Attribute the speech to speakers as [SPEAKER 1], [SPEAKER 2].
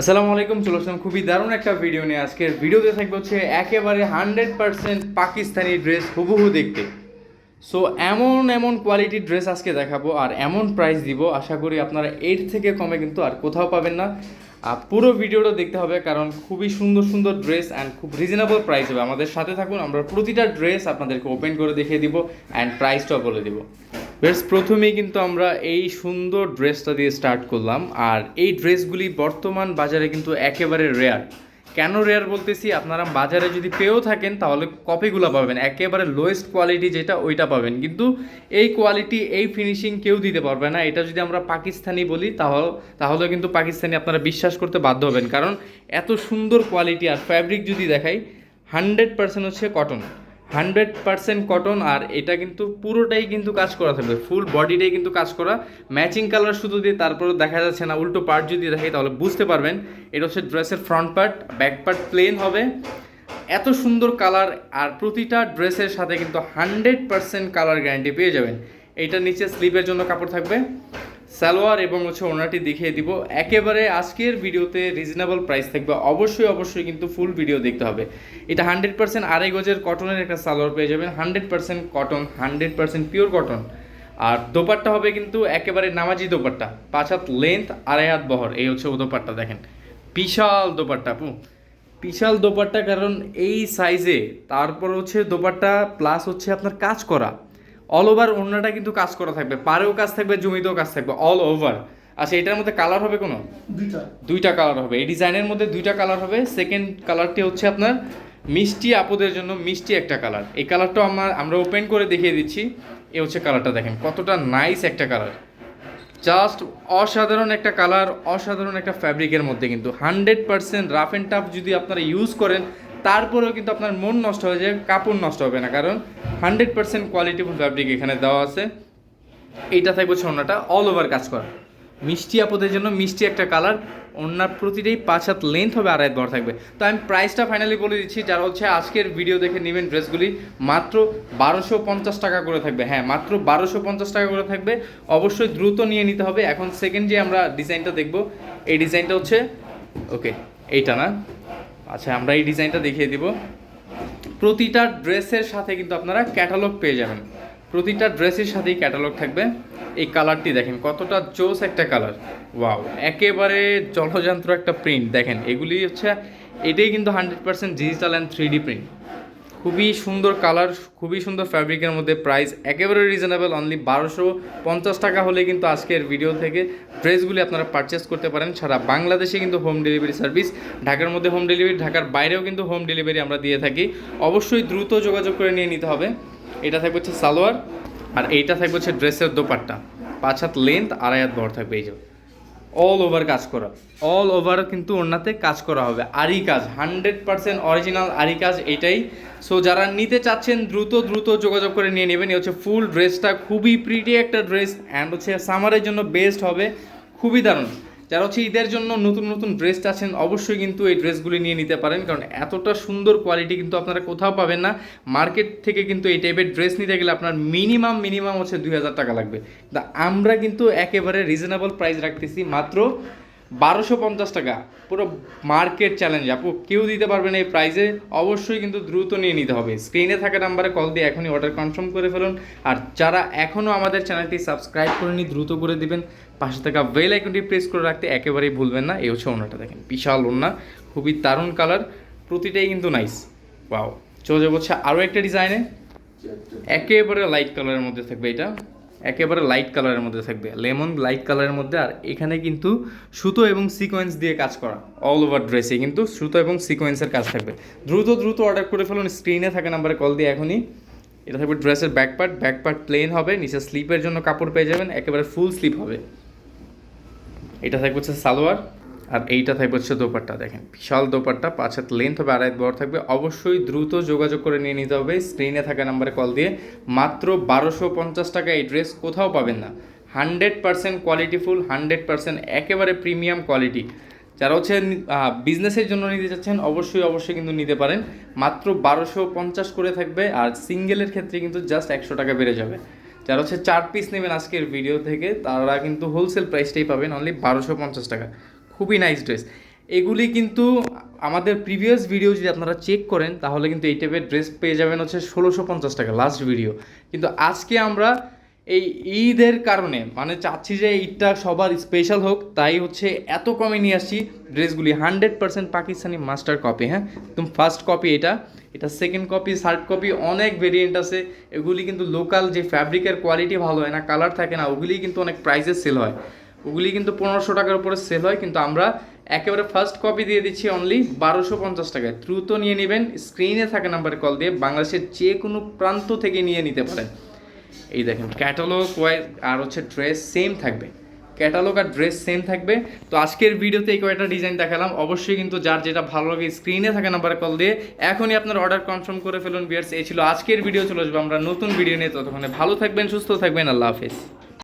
[SPEAKER 1] আসসালামু আলাইকুম, চলে আসলাম খুবই দারুণ একটা ভিডিও নিয়ে। আজকের ভিডিওতে থাকবে হচ্ছে একেবারে হান্ড্রেড পার্সেন্ট পাকিস্তানি ড্রেস হুবহু দেখতে। সো এমন এমন কোয়ালিটির ড্রেস আজকে দেখাবো আর এমন প্রাইস দিব, আশা করি আপনারা এর থেকে কমে কিন্তু আর কোথাও পাবেন না। আর পুরো ভিডিওটা দেখতে হবে কারণ খুবই সুন্দর সুন্দর ড্রেস অ্যান্ড খুব রিজনেবল প্রাইস হবে। আমাদের সাথে থাকুন, আমরা প্রতিটা ড্রেস আপনাদেরকে ওপেন করে দেখিয়ে দিব অ্যান্ড প্রাইসটাও বলে দিব। বেশ প্রথমেই কিন্তু আমরা এই সুন্দর ড্রেসটা দিয়ে স্টার্ট করলাম। আর এই ড্রেসগুলি বর্তমান বাজারে কিন্তু একেবারে রেয়ার কেন রেয়ার বলতেছি? আপনারা বাজারে যদি পেয়েও থাকেন, তাহলে কপিগুলো পাবেন। একেবারে লোয়েস্ট কোয়ালিটি যেটা, ওইটা পাবেন। কিন্তু এই কোয়ালিটি এই ফিনিশিং কেউ দিতে পারবে না। এটা যদি আমরা পাকিস্তানি বলি, তাহলে তাহলে কিন্তু পাকিস্তানি আপনারা বিশ্বাস করতে বাধ্য হবেন। কারণ এত সুন্দর কোয়ালিটি আর ফ্যাব্রিক যদি দেখাই হান্ড্রেড পার্সেন্ট হচ্ছে কটন হান্ড্রেড পার্সেন্ট কটন আর এটা কিন্তু পুরোটাই কিন্তু কাজ করা থাকবে। ফুল বডিটাই কিন্তু কাজ করা। ম্যাচিং কালার শুধু দিয়ে তারপরে দেখা যাচ্ছে না, উল্টো পার্ট যদি দেখে তাহলে বুঝতে পারবেন। এটা হচ্ছে ড্রেসের front part back part plain হবে। এত সুন্দর কালার আর প্রতিটা ড্রেসের সাথে কিন্তু হান্ড্রেড পার্সেন্ট কালার গ্যারান্টি পেয়ে যাবেন। এইটার নিচে স্লিপের জন্য কাপড় থাকবে। সালোয়ার এবং হচ্ছে ওনাটি দেখিয়ে দিব। একেবারে আজকের ভিডিওতে রিজনেবল প্রাইস থাকবে। অবশ্যই অবশ্যই কিন্তু ফুল ভিডিও দেখতে হবে। এটা হান্ড্রেড পার্সেন্ট আড়াই গজের কটনের একটা সালোয়ার পেয়ে যাবেন। Hundred percent cotton hundred percent pure cotton আর দোপাট্টা হবে কিন্তু একেবারে নামাজি দোপাট্টা। পাঁচ হাত লেন্থ আড়াই হাত বহর। এই হচ্ছে ও দোপাট্টা, দেখেন। বিশাল দোপাট্টা আপু বিশাল দোপাট্টা, কারণ এই সাইজে তারপর হচ্ছে দোপাট্টা প্লাস হচ্ছে আপনার কাজ করা। অল ওভার অন্যটা কিন্তু কাজ করা থাকবে। পারেও কাজ থাকবে জমিতেও কাজ থাকবে। অল ওভার আচ্ছা এটার মধ্যে কালার হবে কোনো?
[SPEAKER 2] দুইটা।
[SPEAKER 1] দুইটা কালার হবে। এই ডিজাইনের মধ্যে দুইটা কালার হবে। সেকেন্ড কালারটি হচ্ছে আপনার মিষ্টি আপুদের জন্য মিষ্টি একটা কালার এই কালারটাও আমার আমরা ওপেন করে দেখিয়ে দিচ্ছি। এ হচ্ছে কালারটা দেখেন। কতটা নাইস একটা কালার জাস্ট অসাধারণ একটা কালার অসাধারণ একটা ফ্যাব্রিকের মধ্যে কিন্তু। Hundred percent rough and tough যদি আপনারা ইউজ করেন তারপরেও কিন্তু আপনার মন নষ্ট হয়ে যায়, কাপড় নষ্ট হবে না। কারণ হান্ড্রেড পার্সেন্ট কোয়ালিটিফুল ফ্যাব্রিক এখানে দেওয়া আছে। এইটা থাকবে ছন্নাটা অল ওভার কাজ করা। মিষ্টি আপদের জন্য মিষ্টি একটা কালার ওনার প্রতিটাই পাঁচ হাত লেন্থ হবে, আড়াই বড় থাকবে। তো আমি প্রাইসটা ফাইনালি বলে দিচ্ছি, যারা হচ্ছে আজকের ভিডিও দেখে নেবেন ড্রেসগুলি, মাত্র বারোশো পঞ্চাশ টাকা করে থাকবে। হ্যাঁ মাত্র বারোশো পঞ্চাশ টাকা করে থাকবে। অবশ্যই দ্রুত নিয়ে নিতে হবে। এখন সেকেন্ড যে আমরা ডিজাইনটা দেখব, এই ডিজাইনটা হচ্ছে ওকে এইটা না। আচ্ছা আমরা এই ডিজাইনটা দেখিয়ে দিব। প্রতিটা ড্রেসের সাথে কিন্তু আপনারা ক্যাটালগ পেয়ে যাবেন। প্রতিটা ড্রেসের সাথেই ক্যাটালগ থাকবে। এই কালারটি দেখেন, কতটা জোস একটা কালার। ওয়াও, একেবারে জলযন্ত্র একটা প্রিন্ট। দেখেন, এগুলি হচ্ছে, এটাই কিন্তু hundred percent digital and three print খুবই সুন্দর কালার, খুবই সুন্দর ফ্যাব্রিকের মধ্যে প্রাইস একেবারে রিজনেবল অনলি বারোশো পঞ্চাশ টাকা হলে কিন্তু আজকের ভিডিও থেকে ড্রেসগুলি আপনারা পারচেস করতে পারেন। সারা বাংলাদেশে কিন্তু হোম ডেলিভারি সার্ভিস ঢাকার মধ্যে হোম ডেলিভারি ঢাকার বাইরেও কিন্তু হোম ডেলিভারি আমরা দিয়ে থাকি। অবশ্যই দ্রুত যোগাযোগ করে নিয়ে নিতে হবে। এটা থাকবে হচ্ছে সালোয়ার, আর এইটা থাকবে হচ্ছে ড্রেসের দোপাট্টা। পাঁচ হাত লেন্থ আড়াই হাত বড় থাকবে এই যে। অল ওভার কাজ করা। অল ওভার কিন্তু ওনাতে কাজ করা হবে। আরি কাজ হান্ড্রেড পার্সেন্ট অরিজিনাল আরি কাজ এটাই। সো যারা নিতে চাচ্ছেন, দ্রুত দ্রুত যোগাযোগ করে নিয়ে নেবেন। হচ্ছে ফুল ড্রেসটা খুবই প্রিটি একটা ড্রেস অ্যান্ড হচ্ছে সামারের জন্য বেস্ট হবে। খুবই দারুণ। যারা হচ্ছে ঈদের জন্য নতুন নতুন ড্রেস আছেন অবশ্যই কিন্তু এই ড্রেসগুলি নিয়ে নিতে পারেন। কারণ এতটা সুন্দর কোয়ালিটি কিন্তু আপনারা কোথাও পাবেন না। মার্কেট থেকে কিন্তু এই টাইপের ড্রেস নিতে গেলে আপনার মিনিমাম মিনিমাম হচ্ছে দুই হাজার টাকা লাগবে। তা আমরা কিন্তু একেবারে রিজনেবল প্রাইস রাখতেছি। মাত্র বারোশো পঞ্চাশ টাকা। পুরো মার্কেট চ্যালেঞ্জ আপু কেউ দিতে পারবে না এই প্রাইসে অবশ্যই কিন্তু দ্রুত নিয়ে নিতে হবে। স্ক্রিনে থাকা নাম্বারে কল দিয়ে এখনই অর্ডার কনফার্ম করে ফেলুন। আর যারা এখনও আমাদের চ্যানেলটি সাবস্ক্রাইব করে করেনি দ্রুত করে দিবেন। পাশে থাকা বেল আইকনটি প্রেস করে রাখতে একেবারেই ভুলবেন না। এই হচ্ছে ওনাটা দেখেন। বিশাল ওনা খুবই দারুণ কালার প্রতিটাই কিন্তু নাইস পাও চলে যাব হচ্ছে আরও একটা ডিজাইনে একেবারে লাইট কালারের মধ্যে থাকবে এটা। একেবারে লাইট কালারের মধ্যে থাকবে। লেমন লাইট কালারের মধ্যে, আর এখানে কিন্তু সুতো এবং সিকোয়েন্স দিয়ে কাজ করা। অল ওভার ড্রেসে কিন্তু সুতো এবং সিকোয়েন্সের কাজ থাকবে। দ্রুত দ্রুত অর্ডার করে ফেলুন স্ক্রিনে থাকা নাম্বারে কল দিয়ে এখনই। এটা থাকবে ড্রেসের back part back part plain হবে, নিচে স্লিপের জন্য কাপড় পেয়ে যাবেন, একেবারে ফুল স্লিপ হবে। এটা থাকবে হচ্ছে সালোয়ার। আর এইটা থাকবে হচ্ছে দোপাট্টা, দেখেন। বিশাল দোপাট্টা, পাঁচ হাত লেন্থ হবে, আড়াই বড় থাকবে। অবশ্যই দ্রুত যোগাযোগ করে নিয়ে নিতে হবে। স্ক্রিনে থাকা নাম্বারে কল দিয়ে। মাত্র বারোশো পঞ্চাশ টাকা এই ড্রেস কোথাও পাবেন না। Hundred percent qualityful hundred percent একেবারে প্রিমিয়াম কোয়ালিটি যারা হচ্ছে বিজনেসের জন্য নিতে চাচ্ছেন, অবশ্যই অবশ্যই কিন্তু নিতে পারেন। মাত্র বারোশো পঞ্চাশ করে থাকবে আর সিঙ্গেলের ক্ষেত্রে কিন্তু জাস্ট একশো টাকা বেড়ে যাবে। যারা হচ্ছে চার পিস নেবেন আজকের ভিডিও থেকে, তারা কিন্তু হোলসেল প্রাইসটাই পাবেন অনলি বারোশো পঞ্চাশ টাকা। খুবই নাইস ড্রেস এগুলি কিন্তু আমাদের প্রিভিয়াস ভিডিও যদি আপনারা চেক করেন, তাহলে কিন্তু এই টাইপের ড্রেস পেয়ে যাবেন হচ্ছে ষোলোশো পঞ্চাশ টাকা লাস্ট ভিডিও কিন্তু আজকে আমরা এই ঈদের কারণে মানে চাচ্ছি যে ঈদটা সবার স্পেশাল হোক, তাই হচ্ছে এত কমে নিয়ে আসছি ড্রেসগুলি hundred percent Pakistani master copy হ্যাঁ? একদম ফার্স্ট কপি এটা। এটা সেকেন্ড কপি থার্ড কপি অনেক ভেরিয়েন্ট আছে। এগুলি কিন্তু লোকাল যে ফ্যাব্রিকের কোয়ালিটি ভালো হয় না কালার থাকে না, ওগুলি কিন্তু অনেক প্রাইসে সেল হয়। ওগুলি কিন্তু পনেরোশো টাকার উপরে সেল হয়, কিন্তু আমরা একেবারে ফার্স্ট কপি দিয়ে দিচ্ছি অনলি বারোশো পঞ্চাশ টাকায়। দ্রুত নিয়ে নেবেন স্ক্রিনে থাকা নাম্বারে কল দিয়ে বাংলাদেশের যে কোনো প্রান্ত থেকে নিয়ে নিতে পারেন। এই দেখেন ক্যাটালগ ওয়াইজ আর হচ্ছে ড্রেস সেম থাকবে। ক্যাটালগ আর ড্রেস সেম থাকবে। তো আজকের ভিডিওতে এই কয়েকটা ডিজাইন দেখালাম। অবশ্যই কিন্তু যার যেটা ভালো লাগে স্ক্রিনে থাকা নাম্বারে কল দিয়ে এখনই আপনার অর্ডার কনফার্ম করে ফেলুন বিয়ার্স এই ছিল আজকের ভিডিও চলে আসবে আমরা নতুন ভিডিও নিয়ে। ততক্ষণে ভালো থাকবেন, সুস্থ থাকবেন, আল্লাহ হাফিজ।